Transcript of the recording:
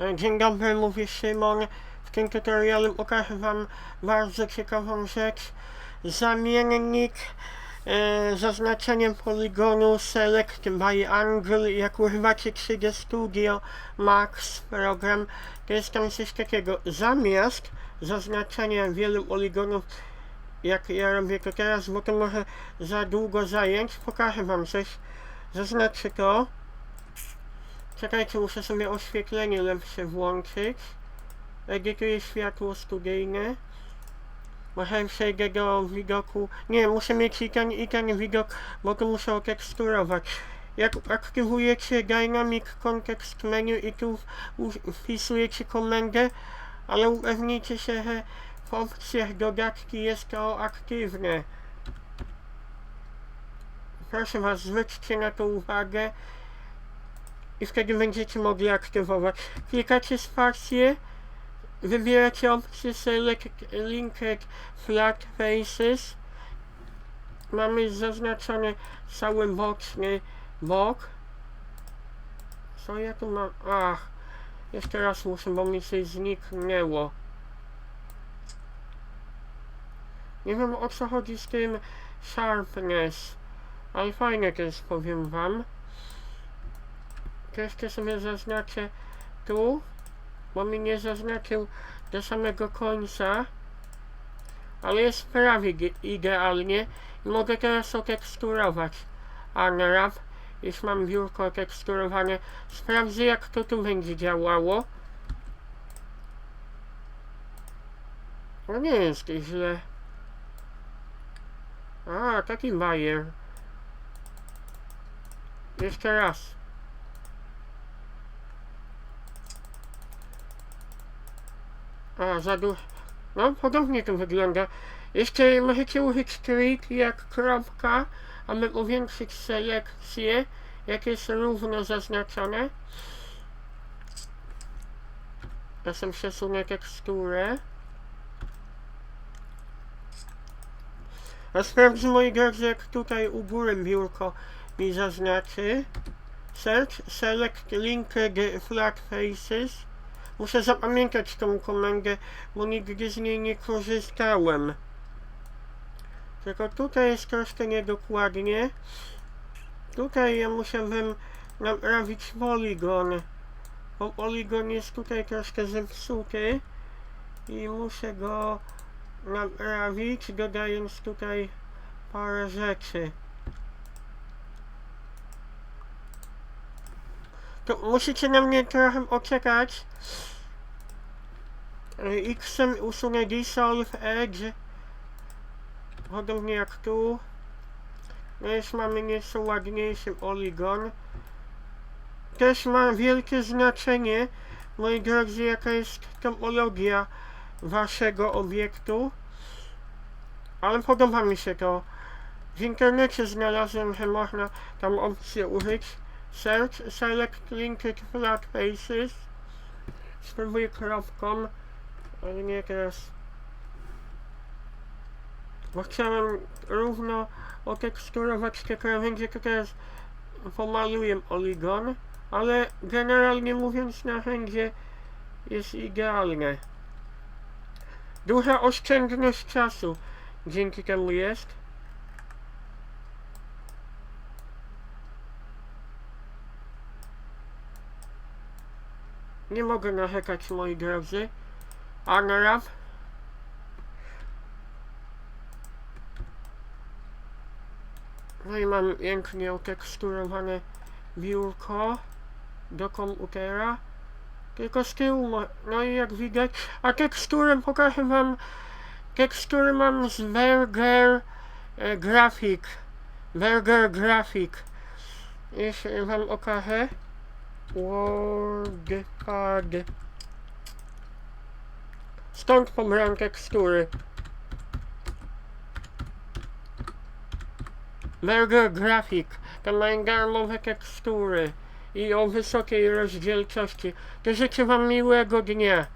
E, Dzień dobry, mówię Szymon. W tym tutorialu pokażę Wam bardzo ciekawą rzecz. Zamiennik e, zaznaczeniem poligonu Select by Angle. Jak używacie 3D Studio Max program, to jest tam coś takiego. Zamiast zaznaczenia wielu poligonów, jak ja robię to teraz, bo to może za długo zająć, pokażę Wam coś. Zaznaczę to. Czekajcie, muszę sobie oświetlenie lepsze włączyć. Edytuję światło studyjne. Może przejdę do widoku. Nie, muszę mieć i ten, i ten widok, bo to muszę oteksturować. Jak aktywujecie Dynamic Context Menu i tu wpisujecie komendę, ale upewnijcie się, że w opcjach dodatki jest to aktywne. Proszę Was, zwróćcie na to uwagę i wtedy będziecie mogli aktywować. Klikacie spację, wybieracie opcję Select Linked Flat Faces. Mamy zaznaczony cały boczny bok. Co ja tu mam? Ach, jeszcze raz muszę, bo mi coś zniknęło. Nie wiem o co chodzi z tym Sharpness, ale fajne to jest, powiem wam. To sobie zaznaczę tu, bo mi nie zaznaczył do samego końca, ale jest prawie idealnie i mogę teraz oteksturować Unwrap, już mam biurko oteksturowane. Sprawdzę jak to tu będzie działało. No nie jest źle. A, taki bajer. Jeszcze raz. A, za du... No, podobnie to wygląda. Jeszcze możecie użyć trik jak kropka, aby powiększyć selekcję, jak jest równo zaznaczone. Sobie przesunę teksturę. A sprawdź moi drodzy, jak tutaj u góry biurko mi zaznaczy. Search, select linked flat faces. Muszę zapamiętać tą komendę, bo nigdy z niej nie korzystałem. Tylko tutaj jest troszkę niedokładnie. Tutaj ja musiałbym naprawić poligon. Bo poligon jest tutaj troszkę zepsuty. I muszę go naprawić, dodając tutaj parę rzeczy. To musicie na mnie trochę poczekać. X-em usunę Dissolve Edge. Podobnie jak tu. No już mamy nieco ładniejszy poligon. Też ma wielkie znaczenie, moi drodzy, jaka jest topologia waszego obiektu. Ale podoba mi się to. W internecie znalazłem, że można tam opcję użyć. Search, select linked flat faces. Spróbuję kropką, ale nie teraz. Bo chciałem równo oteksturować te krawędzie, to teraz pomaluję poligon, ale generalnie mówiąc narzędzie jest idealne. Duża oszczędność czasu dzięki temu jest. Nie mogę narzekać moi drodzy. Unwrap. No i mam pięknie uteksturowane biurko do komputera. Tylko z tyłu, no i jak widać, a teksturę pokażę wam, tekstury mam z Burger e, Graphic, Burger Graphic. Jeśli wam okażę, WordPad. Stąd pobrałem tekstury. Burger Graphic, to mają darmowe tekstury i o wysokiej rozdzielczości. To życzę wam miłego dnia.